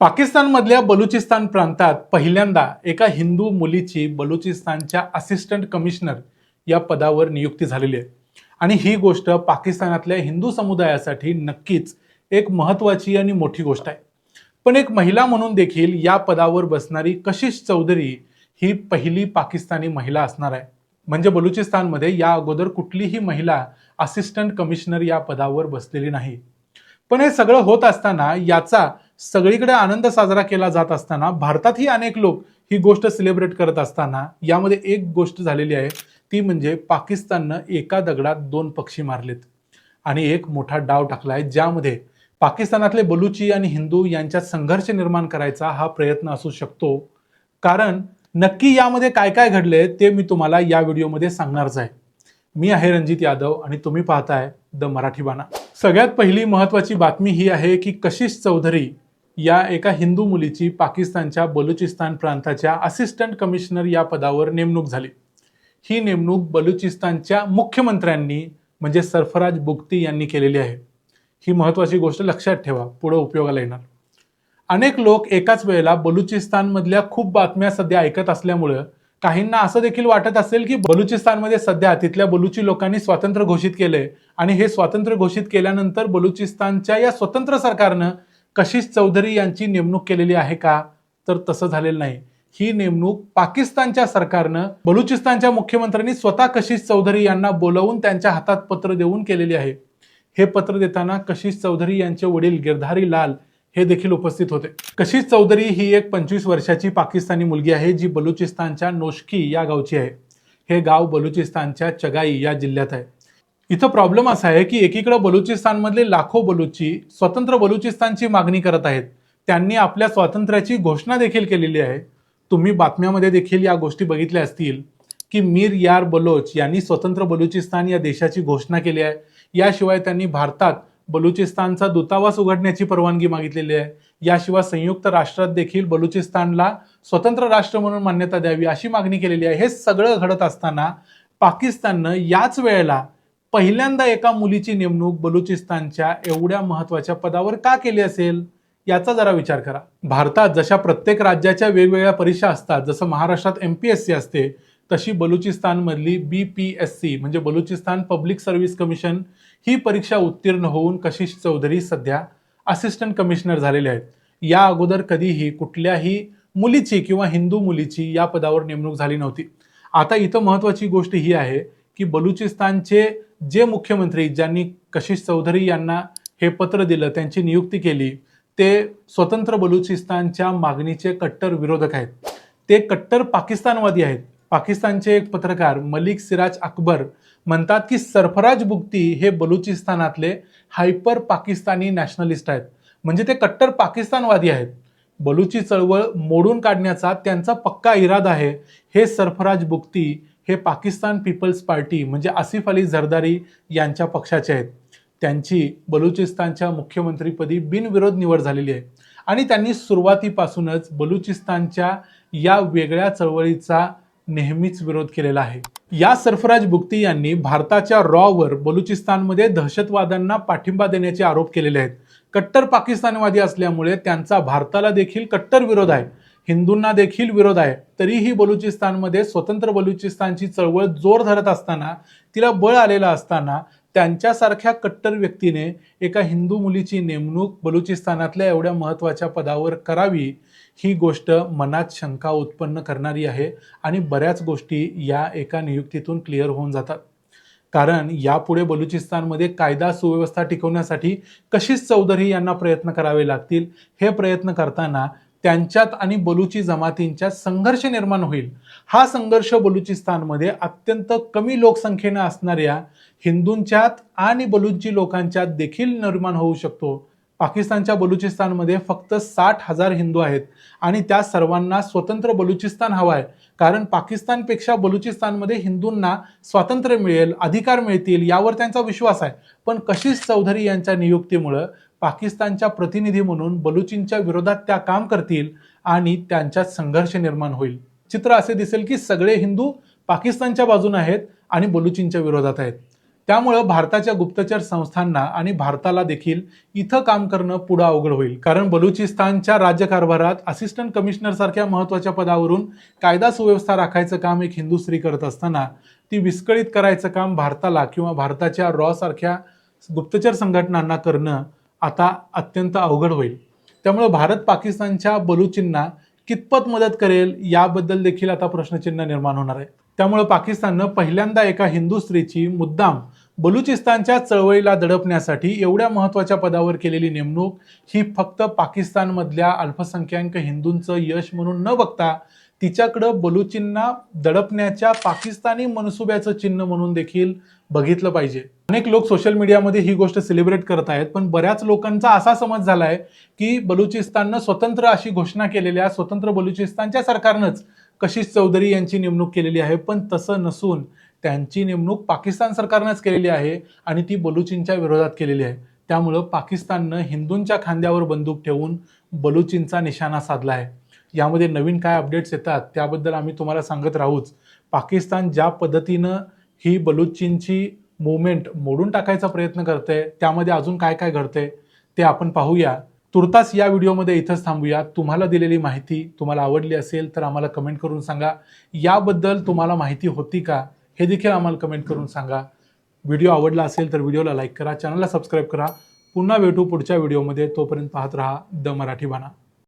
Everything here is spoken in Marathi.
पाकिस्तानमधल्या बलुचिस्तान प्रांतात पहिल्यांदा एका हिंदू मुलीची बलुचिस्तानच्या असिस्टंट कमिशनर या पदावर नियुक्ती झालेली आहे. आणि ही गोष्ट पाकिस्तानातल्या हिंदू समुदायासाठी नक्कीच एक महत्त्वाची आणि मोठी गोष्ट आहे. पण एक महिला म्हणून देखील या पदावर बसणारी कशिश चौधरी ही पहिली पाकिस्तानी महिला असणार आहे. म्हणजे बलुचिस्तानमध्ये या अगोदर कुठलीही महिला असिस्टंट कमिशनर या पदावर बसलेली नाही. पण हे सगळं होत असताना याचा सगळीकडे आनंद साजरा केला जात असताना भारतातही अनेक लोक ही गोष्ट सेलिब्रेट करत असताना यामध्ये एक गोष्ट झालेली आहे. ती म्हणजे पाकिस्ताननं एका दगडात दोन पक्षी मारलेत. आणि एक मोठा डाव टाकला आहे ज्यामध्ये पाकिस्तानातले बलुची आणि हिंदू यांच्यात संघर्ष निर्माण करायचा हा प्रयत्न असू शकतो. कारण नक्की यामध्ये काय काय घडले ते मी तुम्हाला या व्हिडिओमध्ये सांगणारच आहे. मी आहे रणजित यादव आणि तुम्ही पाहताय द मराठी बाणा. सगळ्यात पहिली महत्वाची बातमी ही आहे की कशिश चौधरी या एका हिंदू मुलीची पाकिस्तानच्या बलुचिस्तान प्रांताच्या असिस्टंट कमिशनर या पदावर नेमणूक झाली. ही नेमणूक बलुचिस्तानच्या मुख्यमंत्र्यांनी म्हणजे सरफराज बुक्ती यांनी केलेली आहे. ही महत्वाची गोष्ट लक्षात ठेवा पुढे उपयोगाला येणार. अनेक लोक एकाच वेळेला बलुचिस्तानमधल्या खूप बातम्या सध्या ऐकत असल्यामुळं काहींना असं देखील वाटत असेल की बलुचिस्तानमध्ये सध्या तिथल्या बलुची लोकांनी स्वातंत्र्य घोषित केलंय आणि हे स्वातंत्र्य घोषित केल्यानंतर बलुचिस्तानच्या या स्वतंत्र सरकारनं कशिश चौधरी यांची नेमणूक केलेली आहे का? तर तसं झालेलं नाही. ही नेमणूक पाकिस्तानच्या सरकारनं बलुचिस्तानच्या मुख्यमंत्र्यांनी स्वतः कशिश चौधरी यांना बोलवून त्यांच्या हातात पत्र देऊन केलेली आहे. हे पत्र देताना कशिश चौधरी यांचे वडील गिरधारी लाल हे देखील उपस्थित होते. कशिश चौधरी ही एक पंचवीस वर्षाची पाकिस्तानी मुलगी आहे जी बलुचिस्तानच्या नोशकी या गावची आहे. हे गाव बलुचिस्तानच्या चगाई या जिल्ह्यात आहे. इथं प्रॉब्लेम असा आहे की एकीकडे बलुचिस्तानमधले लाखो बलुची स्वतंत्र बलुचिस्तानची मागणी करत आहेत. त्यांनी आपल्या स्वातंत्र्याची घोषणा देखील केलेली आहे. तुम्ही बातम्यामध्ये देखील या गोष्टी बघितल्या असतील की मीर यार बलोच यांनी स्वतंत्र बलुचिस्तान या देशाची घोषणा केली आहे. याशिवाय त्यांनी भारतात बलुचिस्तानचा दूतावास उघडण्याची परवानगी मागितलेली आहे. याशिवाय संयुक्त राष्ट्रात देखील बलुचिस्तानला स्वतंत्र राष्ट्र म्हणून मान्यता द्यावी अशी मागणी केलेली आहे. हे सगळं घडत असताना पाकिस्ताननं याच वेळेला पहिल्यांदा एका मुलीची नेमणूक बलुचिस्तानच्या एवढ्या महत्त्वाच्या पदावर का केली असेल याचा जरा विचार करा. भारतात जशा प्रत्येक राज्याच्या वेगवेगळ्या परीक्षा असतात जसं महाराष्ट्रात एम पी एस सी असते तशी बलुचिस्तानमधली बी पी एस सी म्हणजे बलुचिस्तान पब्लिक सर्व्हिस कमिशन ही परीक्षा उत्तीर्ण होऊन कशिश चौधरी सध्या असिस्टंट कमिशनर झालेले आहेत. या अगोदर कधीही कुठल्याही मुलीची किंवा हिंदू मुलीची या पदावर नेमणूक झाली नव्हती. आता इथं महत्वाची गोष्ट ही आहे की बलुचिस्तानचे जे मुख्यमंत्री ज्यांनी कशिश चौधरी यांना हे पत्र दिलं त्यांची नियुक्ती केली ते स्वतंत्र बलुचिस्तानच्या मागणीचे कट्टर विरोधक आहेत. ते कट्टर पाकिस्तानवादी आहेत. पाकिस्तानचे एक पत्रकार मलिक सिराज अकबर म्हणतात की सरफराज बुक्ती हे बलुचिस्तानातले हायपर पाकिस्तानी नॅशनलिस्ट आहेत. म्हणजे ते कट्टर पाकिस्तानवादी आहेत. बलुची चळवळ मोडून काढण्याचा त्यांचा पक्का इरादा आहे. हे सरफराज बुक्ती हे पाकिस्तान पीपल्स पार्टी म्हणजे आसिफ अली झरदारी यांच्या पक्षाचे आहेत. त्यांची बलुचिस्तानच्या मुख्यमंत्रीपदी बिनविरोध निवड झालेली आहे. आणि त्यांनी सुरुवातीपासूनच बलुचिस्तानच्या या वेगळ्या चळवळीचा नेहमीच विरोध केलेला आहे. या सरफराज बुक्ती यांनी भारताच्या रॉवर बलुचिस्तानमध्ये दहशतवाद्यांना पाठिंबा देण्याचे आरोप केलेले आहेत. कट्टर पाकिस्तानवादी असल्यामुळे त्यांचा भारताला देखील कट्टर विरोध आहे. हिंदूंना देखील विरोध आहे. तरीही बलुचिस्तानमध्ये स्वतंत्र बलुचिस्तानची चळवळ जोर धरत असताना तिला बळ आलेलं असताना त्यांच्यासारख्या कट्टर व्यक्तीने एका हिंदू मुलीची नेमणूक बलुचिस्तानातल्या एवढ्या महत्त्वाच्या पदावर करावी ही गोष्ट मनात शंका उत्पन्न करणारी आहे आणि बऱ्याच गोष्टी या एका नियुक्तीतून क्लिअर होऊन जातात. कारण यापुढे बलुचिस्तानमध्ये कायदा सुव्यवस्था टिकवण्यासाठी कशीच चौधरी यांना प्रयत्न करावे लागतील हे प्रयत्न करताना त्यांच्यात आणि बलुची जमातींच्यात संघर्ष निर्माण होईल. हा संघर्ष बलुचिस्तानमध्ये अत्यंत कमी लोकसंख्येनं असणाऱ्या हिंदूंच्यात आणि बलुची लोकांच्यात देखील निर्माण होऊ शकतो. पाकिस्तानच्या बलुचिस्तानमध्ये फक्त साठ हजार हिंदू आहेत आणि त्या सर्वांना स्वतंत्र बलुचिस्तान हवं आहे कारण पाकिस्तानपेक्षा बलुचिस्तानमध्ये हिंदूंना स्वातंत्र्य मिळेल अधिकार मिळतील यावर त्यांचा विश्वास आहे. पण कशिश चौधरी यांच्या नियुक्तीमुळं पाकिस्तानच्या प्रतिनिधी म्हणून बलुचींच्या विरोधात त्या काम करतील आणि त्यांच्यात संघर्ष निर्माण होईल. चित्र असे दिसेल की सगळे हिंदू पाकिस्तानच्या बाजूने आहेत आणि बलुचींच्या विरोधात आहेत. त्यामुळं भारताच्या गुप्तचर संस्थांना आणि भारताला देखील इथं काम करणं पुढं अवघड होईल. कारण बलुचिस्तानच्या राज्यकारभारात असिस्टंट कमिशनर सारख्या महत्त्वाच्या पदावरून कायदा सुव्यवस्था राखायचं काम एक हिंदू स्त्री करत असताना ती विस्कळीत करायचं काम भारताला किंवा भारताच्या रॉ सारख्या गुप्तचर संघटनांना करणं आता अत्यंत अवघड होईल. त्यामुळे भारत पाकिस्तानच्या बलुचींना कितपत मदत करेल याबद्दल देखील आता प्रश्नचिन्ह निर्माण होणार आहे त्यामुळे पाकिस्ताननं पहिल्यांदा एका हिंदू स्त्रीची मुद्दाम बलुचिस्तानच्या चळवळीला दडपण्यासाठी एवढ्या महत्त्वाच्या पदावर केलेली नेमणूक ही फक्त पाकिस्तानमधल्या अल्पसंख्याक हिंदूंचं यश म्हणून न बघता तिच्याकडं बलुचींना दडपण्याच्या पाकिस्तानी मनसुब्याचं चिन्ह म्हणून देखील बघितलं पाहिजे. अनेक लोक सोशल मीडियामध्ये ही गोष्ट सेलिब्रेट करत आहेत पण बऱ्याच लोकांचा असा समज झालाय की बलुचिस्ताननं स्वतंत्र अशी घोषणा केलेल्या स्वतंत्र बलुचिस्तानच्या सरकारनंच कशिश चौधरी यांची नेमणूक केलेली आहे पण तसं नसून त्यांची नेमणूक पाकिस्तान सरकारनंच केलेली आहे आणि ती बलुचींच्या विरोधात केलेली आहे. त्यामुळं पाकिस्ताननं हिंदूंच्या खांद्यावर बंदूक ठेवून बलुचींचा निशाणा साधला आहे यामध्ये नवीन काय अपडेट्स येतात त्याबद्दल आम्ही तुम्हाला सांगत राहूच. पाकिस्तान ज्या पद्धतीनं ही बलुचिनची मुवमेंट मोडून टाकायचा प्रयत्न करते त्यामध्ये अजून काय काय घडते ते आपण पाहूया. तुर्तास या व्हिडिओमध्ये इथंच थांबूया. तुम्हाला दिलेली माहिती तुम्हाला आवडली असेल तर आम्हाला कमेंट करून सांगा. याबद्दल तुम्हाला माहिती होती का हे देखील आम्हाला कमेंट करून सांगा. व्हिडिओ आवडला असेल तर व्हिडिओला लाईक करा चॅनलला सबस्क्राईब करा. पुन्हा भेटू पुढच्या व्हिडिओमध्ये. तोपर्यंत पाहत राहा द मराठी बाणा.